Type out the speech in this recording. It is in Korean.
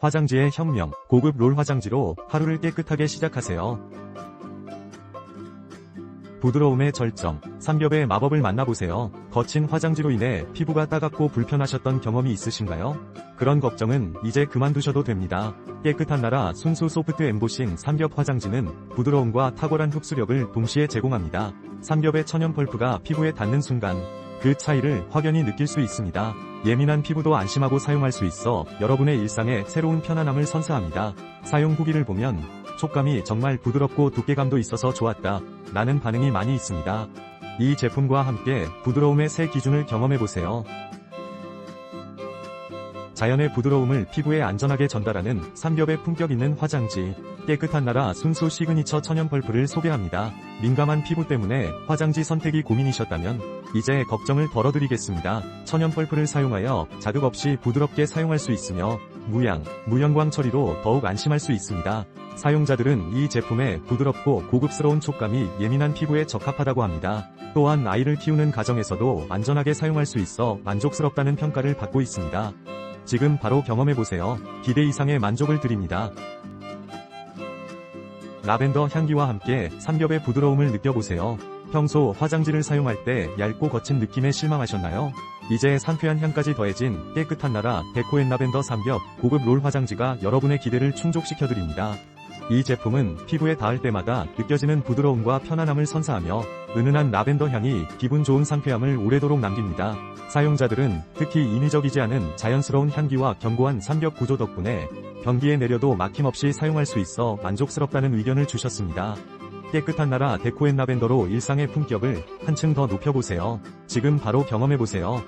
화장지의 혁명, 고급 롤 화장지로 하루를 깨끗하게 시작하세요. 부드러움의 절정, 삼겹의 마법을 만나보세요. 거친 화장지로 인해 피부가 따갑고 불편하셨던 경험이 있으신가요? 그런 걱정은 이제 그만두셔도 됩니다. 깨끗한 나라 순수 소프트 엠보싱 삼겹 화장지는 부드러움과 탁월한 흡수력을 동시에 제공합니다. 삼겹의 천연 펄프가 피부에 닿는 순간 그 차이를 확연히 느낄 수 있습니다. 예민한 피부도 안심하고 사용할 수 있어 여러분의 일상에 새로운 편안함을 선사합니다. 사용 후기를 보면 촉감이 정말 부드럽고 두께감도 있어서 좋았다. 라는 반응이 많이 있습니다. 이 제품과 함께 부드러움의 새 기준을 경험해보세요. 자연의 부드러움을 피부에 안전하게 전달하는 삼겹의 품격 있는 화장지. 깨끗한 나라 순수 시그니처 천연 펄프를 소개합니다. 민감한 피부 때문에 화장지 선택이 고민이셨다면 이제 걱정을 덜어드리겠습니다. 천연 펄프를 사용하여 자극 없이 부드럽게 사용할 수 있으며 무양, 무형광 처리로 더욱 안심할 수 있습니다. 사용자들은 이 제품의 부드럽고 고급스러운 촉감이 예민한 피부에 적합하다고 합니다. 또한 아이를 키우는 가정에서도 안전하게 사용할 수 있어 만족스럽다는 평가를 받고 있습니다. 지금 바로 경험해보세요. 기대 이상의 만족을 드립니다. 라벤더 향기와 함께 삼겹의 부드러움을 느껴보세요. 평소 화장지를 사용할 때 얇고 거친 느낌에 실망하셨나요? 이제 상쾌한 향까지 더해진 깨끗한 나라 데코앤 라벤더 삼겹 고급 롤 화장지가 여러분의 기대를 충족시켜드립니다. 이 제품은 피부에 닿을 때마다 느껴지는 부드러움과 편안함을 선사하며 은은한 라벤더 향이 기분 좋은 상쾌함을 오래도록 남깁니다. 사용자들은 특히 인위적이지 않은 자연스러운 향기와 견고한 삼겹 구조 덕분에 변기에 내려도 막힘없이 사용할 수 있어 만족스럽다는 의견을 주셨습니다. 깨끗한 나라 데코앤 라벤더로 일상의 품격을 한층 더 높여보세요. 지금 바로 경험해보세요.